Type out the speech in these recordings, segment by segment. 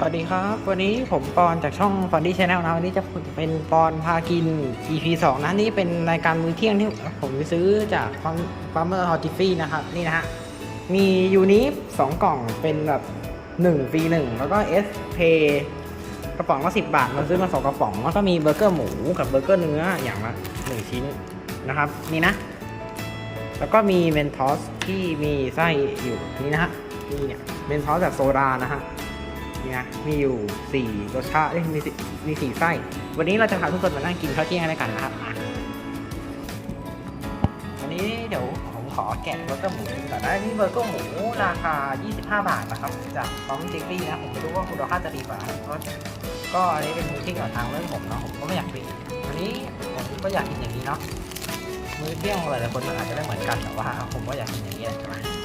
สวัสดีครับ วันนี้ผมปอนจากช่องฟอนดี้ชาแนลนะวันนี้จะเป็นปอนพากิน EP 2นะนี่เป็นรายการมื้อเที่ยงที่ผมไปซื้อจากฟาร์มเมอร์ฮอติฟี่นะครับนี่นะฮะมียูนิฟสองกล่องเป็นแบบ1ฟรี1 แล้วก็เอสเพกระป๋องละสิบบาทมาซื้อมาสองกระป๋องแล้วก็มีเบอร์เกอร์หมูกับเบอร์เกอร์เนื้ออย่างละหนึ่งชิ้นนะครับนี่นะ แล้วก็มีเมนทอสที่มีไส้อยู่นี่นะฮะนี่เนี่ยเมนทอสแบบโซดานะฮะ นี่นะ มีอยู่ 4 รสชาติมีสี่มีสี่ไส้ วันนี้เราจะพาทุกคนมานั่งกินข้าวเที่ยงกันด้วยกันนะครับอันนี้เดี๋ยวผมขอแกะเบอร์เกอร์หมูกินก่อนนะนี่เบอร์เกอร์หมูราคา 25 บาทนะครับ จากฟอมจิกลี่นะ ผมไม่รู้ว่าคุณภาพจะดีกว่าเพราะก็อันนี้เป็นมื้อเที่ยงกับทางเรื่องผมเนาะผมก็ไม่อยากกินวันนี้ผมก็อยากกินอย่างนี้เนาะมื้อเที่ยงของหลายๆคนมันอาจจะไม่เหมือนกันแต่ว่าผมก็อยากกินอย่างนี้แหละใช่ไหม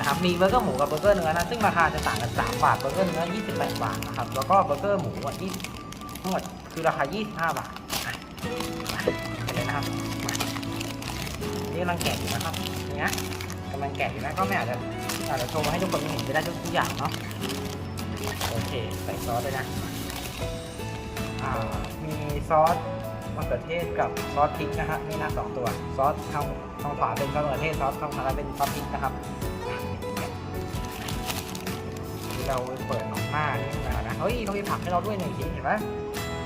นะครับ มีเบอร์เกอร์หมูกับเบอร์เกอร์เนื้อนะ ซึ่งราคาจะต่างกัน 3 บาท เบอร์เกอร์เนื้อ 28 บาทนะครับ แล้วก็เบอร์เกอร์หมูอะ20ทั้งหมดคือราคา 25 บาทอะมาไปเลยนะครับนี่กำลังแกะอยู่นะครับเนี้ยกำลังแกะอยู่นะก็ไม่อาจจะอาจจะโชว์มาให้ทุกคนเห็นไปได้ทุกอย่างเนาะ โอเค ใส่ซอสด้วยนะอ่ามีซอสมะเขือเทศกับซอสพริกนะฮะนี่นะสองตัว ซอสทางทางขวาเป็นซอสมะเขือเทศซอสทางซ้ายเป็นซอสพริกนะครับ เราเปิดหนองหน้านี่ขึ้นมานะเฮ้ยเขามีผักให้เราด้วยหนึ่งชิ้นเห็นไหม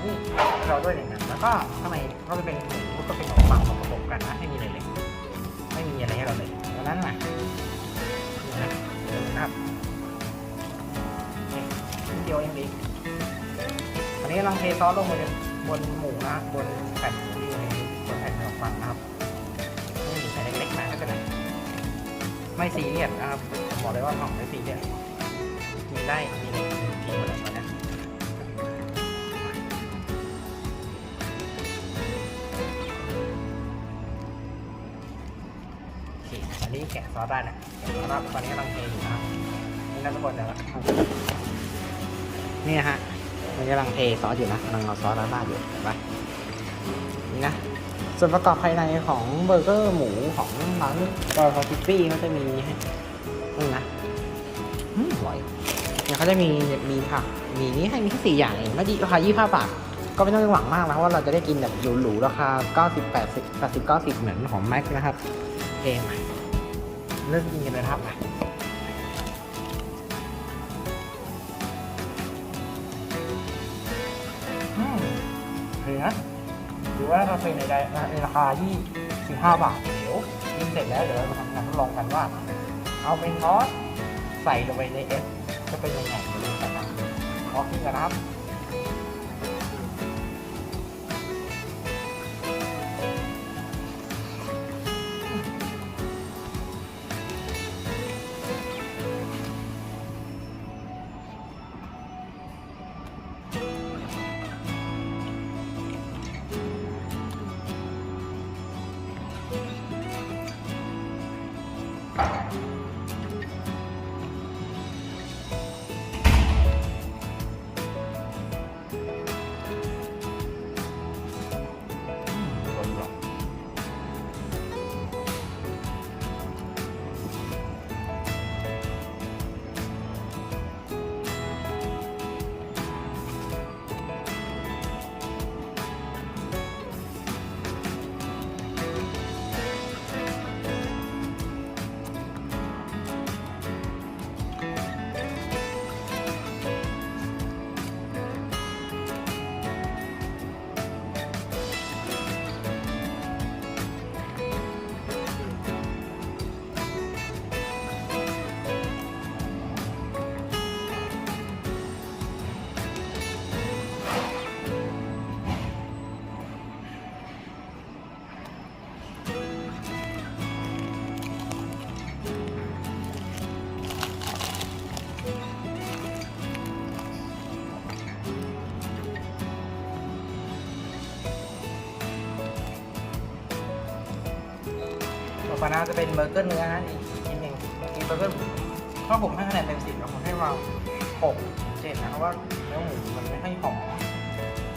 นี่ให้เราด้วยหนึ่งอันแล้วก็ข้างในก็จะเป็นหมูก็เป็นขนมปังมาประกบกันนะไม่มีอะไรเลยไม่มีอะไรให้เราเลยดังนั้นมานี่นะนะครับนี่นิดเดียวเองดีอันนี้ลังเทซอสลงบนบนหมูนะบนแผ่นหมูที่อยู่ในบนแผ่นขนมปังนะครับนี่แผ่นเล็กๆนะไม่เป็นไรไม่ซีเรียสนะครับบอกเลยว่าของไม่ซีเรียสมี ได้มีในทีมอะไรมาเนี่ยโอเคอันนี้แกะซอสได้นะแกะซอสได้ตอนนี้กำลังเทอยู่นะครับนี่นะทุกคนเดี๋ยวนี่นะฮะมันกำลังเทซอสอยู่นะกำลังเอาซอสราดอยู่เห็นปะนี่นะส่วนประกอบภายในของเบอร์เกอร์หมูของร้านบอร์ทอติปี้เขาจะมีให้นี่นะอืมอร่อย เขาจะมีมีผักมีนี่ให้มีแค่สี่อย่างเองไม่ดีราคายี่ห้าบาทก็ไม่ต้องหวังมากนะเพราะว่าเราจะได้กินแบบหรูๆราคา90 80 80 90เหมือนของแม็กนะครับโอเคมเริ่มกินกันเลยครับมาอืมเฮ้ยนะหรือว่าเราเป็นในในราคาที่15บาทเดี๋ยวกินเสร็จแล้วเดี๋ยวเราทำการทดลองกันว่า เอาเป็นทอสใส่ลงไปในเอส จะเป็นยังไงมาดูกันนะขอขึ้นกันนะครับ ต่อไปนะจะเป็นเบอร์เกอร์เนื้อนะอีกชิ้นหนึ่งเมื่อกี้เบอร์เกอร์ถ้าผมให้คะแนนเต็มสิบผมให้วาหกเจ็ดนะเพราะว่าเนื้อหมูมันไม่ให้หอม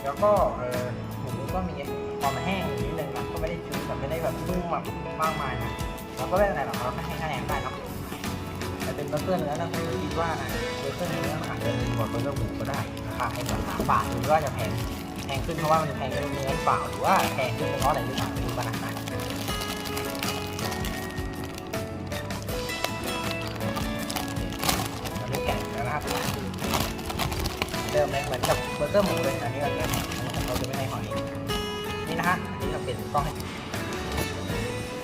แล้วก็เออหมูก็มีความแห้งอยู่นิดนึงนะก็ไม่ได้จุแบบไม่ได้แบบนุ่มแบบมากมายนะเราก็ไม่เป็นไรหรอกเราให้คะแนนได้เนอะแต่เป็นเบอร์เกอร์เนื้อนะผมคิดว่าเบอร์เกอร์เนื้ออาจจะดีกว่าเบอร์เกอร์หมูก็ได้ราคาให้แบบสามบาทหรือว่าจะแพงแพงขึ้นเพราะว่ามันแพงเป็นเนื้อเปล่าหรือว่าแพงขึ้นเพราะอะไรหรือเปล่าไม่รู้กันนะครับเราได้แก นะครับเดิมเลยเหมือนกับเบอร์เกอร์หมูเลยอันนี้เราเรียกเราจะไม่ในหอยนี่นะฮะอันนี้เราเป็นกล้องให้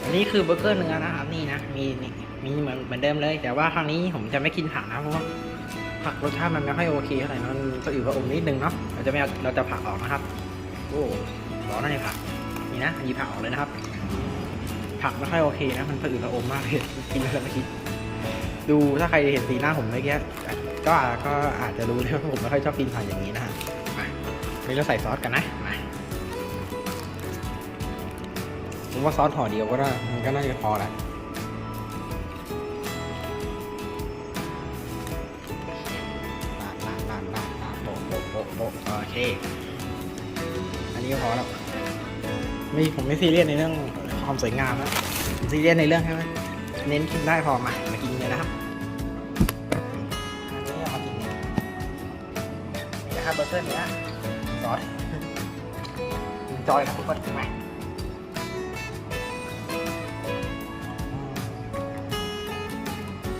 อันนี้คือเบอร์เกอร์เนื้อนะครับนี่นะมีนี่มีเหมือนเหมือนเดิมเลย แต่ว่าครั้งนี้ผมจะไม่กินผักนะเพราะว่าผักรสชาติมันไม่ค่อยโอเคเท่าไหร่นะมันก็อืดกระอมนิดนึงเนาะเราจะไม่เราจะผักออกนะครับ โอ้ร้อนนะเนี่ยผักนี่นะหยีผักออกเลยนะครับ ผักไม่ค่อยโอเคนะมันผะอืดกระอมมากเลยกินแล้วไม่คิดดูถ้าใครเห็นสีหน้าผมเมื่อกี้ ก็ก็อาจจะรู้เลยว่าผมไม่ค่อยชอบกินผักอย่างนี้นะฮะมาวันนี้เราใส่ซอสกันนะมาผมว่าซอสห่อเดียวก็ได้มันก็น่าจะพอแล้วลาดลาดลาดลาดลาดโปะโปะโปะโปะโอเค อันนี้ก็พอแล้วไม่ผมไม่ซีเรียสในเรื่องความสวยงามนะผมซีเรียสในเรื่องแค่ว่าเน้นกินได้พอมา เบอนเนี้ยซอสจอยนะทุกคนมา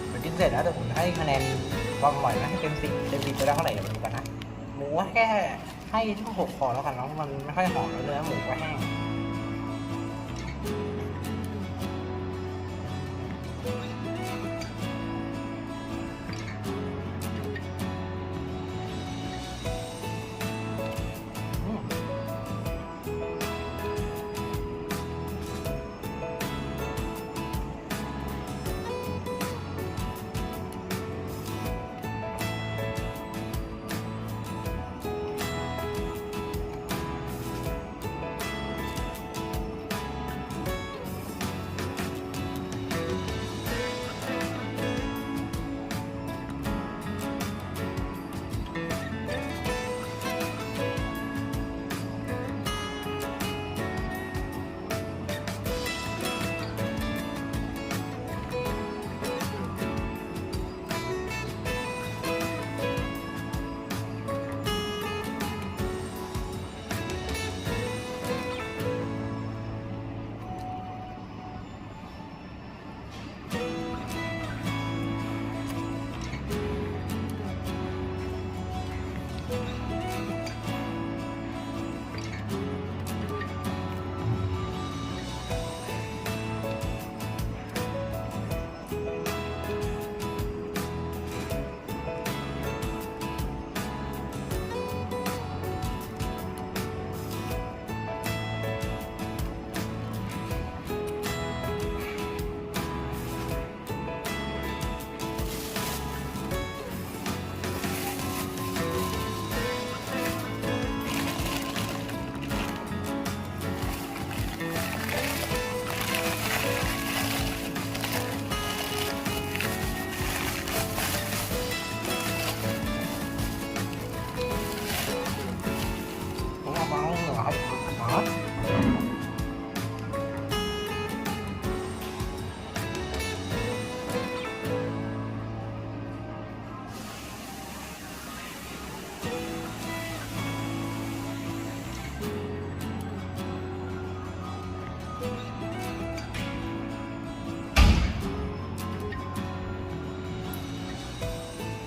เดี๋ยวกินเสร็จแล้วเดี๋ยวผมให้คะแนนความอร่อยนะให้เต็มสิบเต็มสิบจะได้เท่าไหร่เดี๋ยวมาดูกันนะหมูแค่ให้ที่หกพอแล้วกันเนาะเพราะมันไม่ค่อยหอมแล้วเนื้อหมูก็แห้ง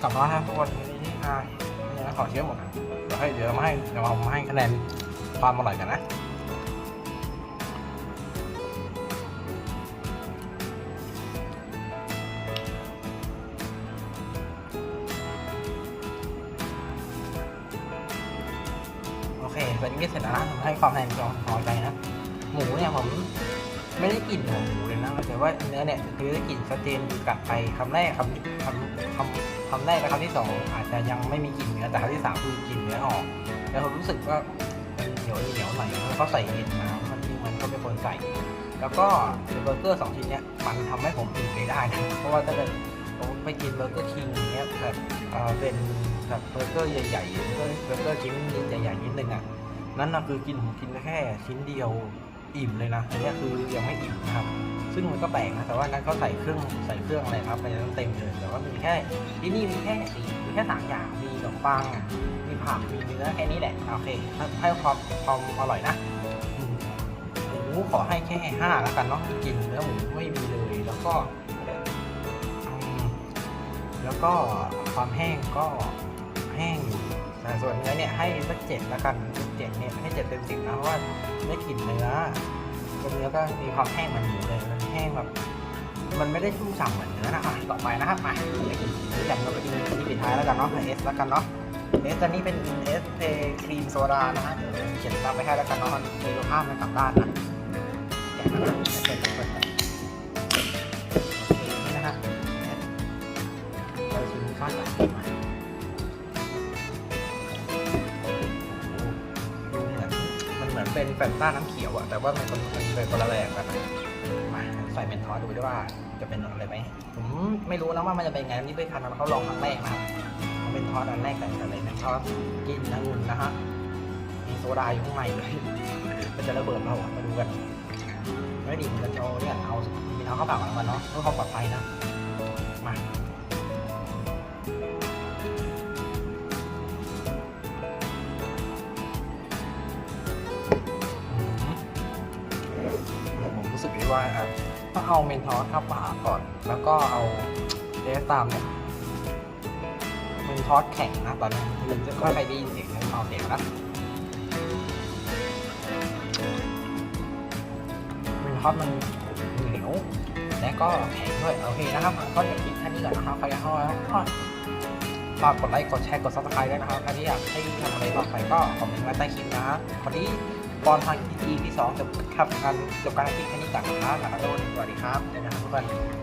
กลับมาครับทุกคนวันนี้อ่าเนี่ยขอเชื่อหมดนะเดี๋ยวให้เดี๋ยวมาให้เดี๋ยวเรามาให้คะแนนความอร่อยกันนะโอเคตอนนี้ก็เสร็จแล้วนะผมให้ความแรงความพอใจนะ หมูเนี่ยผม ไม่ได้กลิ่นของหมูเลยนะแต่ว่าเนื้อเนี่ยคือได้กลิ่นชัดเจนกัดไปคำแรกคำคำคำคำแรกและคำที่สองอาจจะยังไม่มีกลิ่นเนื้อแต่คำที่สามคือกลิ่นเนื้อออก แล้วผมรู้สึกว่ามันเหนียวเหนียวหน่อยแล้วก็ใส่เอ็นมามันที่มันก็เป็นคนใส่แล้วก็เบอร์เกอร์สองชิ้นเนี่ยมันทำให้ผมอิ่มไปได้นะเพราะว่าถ้าเกิดผมไปกินเบอร์เกอร์คิงอย่างเงี้ยแบบเออเป็นแบบเบอร์เกอร์ใหญ่ๆเบอร์เกอร์ชิ้นใหญ่ๆนิดนึงอะนั่นน่ะคือกินผมกินแค่ชิ้นเดียว อิ่มเลยนะอันนี้คือยังไม่อิ่มนะครับ ซึ่งมันก็แปลกนะ แต่ว่านั้นเขาใส่เครื่องใส่เครื่องอะไรครับไปเต็มเลย แต่ว่ามีแค่ที่นี่มีแค่สี่มีแค่สามอย่าง มีขนมปังมีผัก มีเนื้อแค่นี้แหละ โอเคให้ให้ความความอร่อยนะหมูขอให้แค่ห้าแล้วกันเนาะ กินเนื้อหมูไม่มีเลย แล้วก็ แล้วก็ความแห้งก็แห้งอยู่ ส่วนเนื้อเนี่ยให้สักเจ็ดแล้วกันเจ็ดเนี่ยให้เจ็ดเต็มสิบนะเพราะว่าได้กลิ่นเนื้อตัวเนื้อก็มีความแห้งมือนหมูเลยมันแห้งแบบมันไม่ได้ชุ่มฉ่ำเหมือนเนื้อนะอะต่อไปนะครับมาไปกินอย่างเราไปกินที่ปิดท้ายแล้วกันเนาะเอสแล้วกันเนาะเอสอันนี้เป็นเอสเครีมโซดานะฮะเดี๋ยวเขียนตามไปให้แล้วกันเนาะมีรูภาพในกลับด้านนะแกะมาแล้วเปิดเปิด เหมือนเป็นแฟนต้าน้ำเขียวอะแต่ว่ามันเป็นเป็นคนละแบบกันนะมาใส่เมนทอสดูด้วยว่าจะเป็นอะไรไหมผมไม่รู้นะว่ามันจะเป็นไงนี่เป็นคันนั้นเขาลองครั้งแรกนะเอาเป็นทอสอันแรกแต่แต่เลยนะทอสกินองุ่นนะฮะมีโซดาอยู่ข้างในเลยมันจะระเบิดเปล่าอะมาดูกันไม่ดีมันจะเอาเนี่ยเอามีเอาเข้าปากมันมาเนาะเพื่อความปลอดภัยนะ ว่าครับต้องเอาเมนทอสเข้าปากก่อน แล้วก็เอาเดสตามเนี่ยเมนทอสแข็งนะตอนนี้มันจะค่อยๆได้ยินเสียงเอาเสียงนะเมนทอดมันเหนียวและก็แข็งด้วยโอเคนะครับก็อย่าคิดแค่นี้ก่อนนะครับใครอยากเข้ามาก็ฝากกดไลค์ กดแชร์ กดซับสไครต์ด้วยนะครับใครที่อยากให้ทำอะไรต่อไปก็คอมเมนต์ไว้ใต้คลิปนะครับวันนี้ บอนทาง EP ที่สองจบครับการจบการคลิปแค่นี้ก่อนนะครับแล้วก็สวัสดีครับเจอกันครับทุกคน